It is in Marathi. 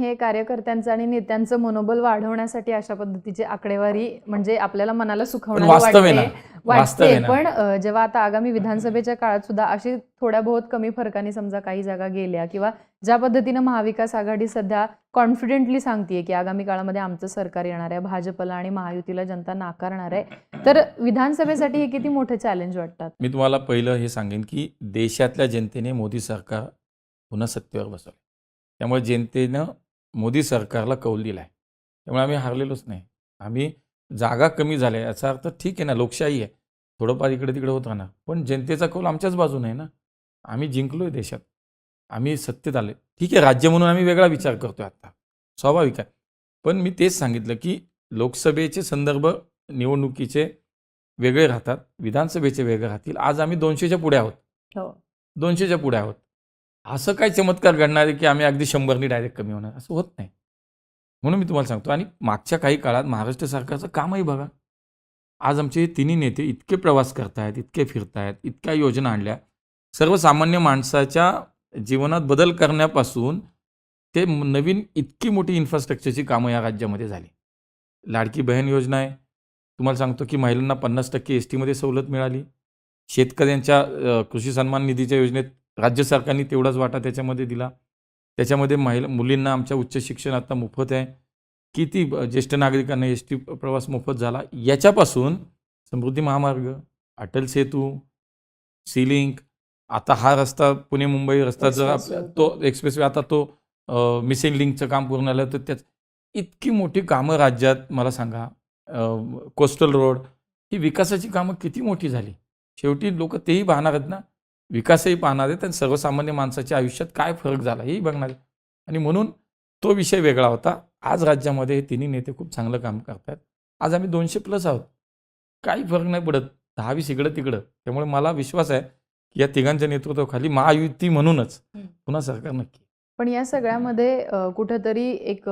हे कार्यकर्त्यांचं आणि नेत्यांचं मनोबल वाढवण्यासाठी अशा पद्धतीची आकडेवारी म्हणजे आपल्याला मनाला सुखावणारी. वाटते. पण जेव्हा आता आगामी विधानसभेच्या काळात सुद्धा अशी थोड्या बहुत कमी फरकाने समजा काही जागा गेल्या किंवा ज्या पद्धतीनं महाविकास आघाडी सध्या कॉन्फिडेंटली सांगतेय की आगामी काळामध्ये आमचं सरकार येणार आहे भाजपला आणि महायुतीला जनता नाकारणार आहे तर विधानसभेसाठी हे किती मोठे चॅलेंज वाटतात? मी तुम्हाला पहिलं हे सांगेन की देशातल्या जनतेने मोदी सरकार पुन्हा सत्तेवर बसवलं त्यामुळे जनतेनं मोदी सरकारला कौल दिला आहे त्यामुळे आम्ही हारलेलोच नाही. आम्ही जागा कमी झाल्या याचा अर्थ ठीक आहे ना लोकशाही आहे. थोडंफार इकडे तिकडे होत राहणार. पण जनतेचा कौल आमच्याच बाजूने आहे ना. आम्ही जिंकलो आहे देशात. आम्ही सत्तेत आले ठीक आहे राज्य म्हणून आम्ही वेगळा विचार करतोय आता. स्वाभाविक आहे. पण मी तेच सांगितलं की लोकसभेचे संदर्भ निवडणुकीचे वेगळे राहतात. विधानसभेचे वेगळे राहतील. आज आम्ही दोनशेच्या पुढे आहोत. हो. दोनशेच्या पुढे आहोत. असं काय चमत्कार घडणार आहे की आम्ही अगदी शंभरनी डायरेक्ट कमी होणार? असं होत नाही. म्हणून मी तुम्हाला सांगतो आणि मागच्या काही काळात महाराष्ट्र सरकारचं कामही बघा. आज आमचे तिन्ही नेते इतके प्रवास करतायत इतके फिरतायत इतक्या योजना आणल्या. सर्वसामान्य माणसाच्या जीवनात बदल करण्यापासून ते नवीन इतकी मोठी इन्फ्रास्ट्रक्चरची कामं या राज्यामध्ये झाली. लाडकी बहीण योजना आहे. तुम्हाला सांगतो की महिलांना पन्नास टक्के एस टीमध्ये सवलत मिळाली. शेतकऱ्यांच्या कृषी सन्मान निधीच्या योजनेत राज्य सरकारने तेवढाच वाटा त्याच्यामध्ये दिला. त्याच्यामध्ये महिला मुलींना आमच्या उच्च शिक्षण आता मोफत आहे. किती ज्येष्ठ नागरिकांना एस टी प्रवास मोफत झाला? याच्यापासून समृद्धी महामार्ग अटल सेतू सीलिंक आता हा रस्ता पुणे मुंबई रस्ता जर तो एक्सप्रेसवे आता तो मिसिंग लिंकचं काम पूर्ण झालं तर त्याच इतकी मोठी कामं राज्यात मला सांगा कोस्टल रोड ही विकासाची कामं किती मोठी झाली? शेवटी लोक तेही पाहणार आहेत ना विकासही पाहणार आहेत आणि सर्वसामान्य माणसाच्या आयुष्यात काय फरक झाला हेही बघणार आहेत. आणि म्हणून तो विषय वेगळा होता. आज राज्यामध्ये हे तिन्ही नेते खूप चांगलं काम करतात आज आम्ही दोनशे प्लस आहोत. काही फरक नाही पडत. दहावीस इकडं तिकडं. त्यामुळे मला विश्वास आहे की या तिघांच्या नेतृत्वाखाली महायुती म्हणूनच. पुन्हा सरकार नक्की पण या सगळ्यामध्ये कुठंतरी एक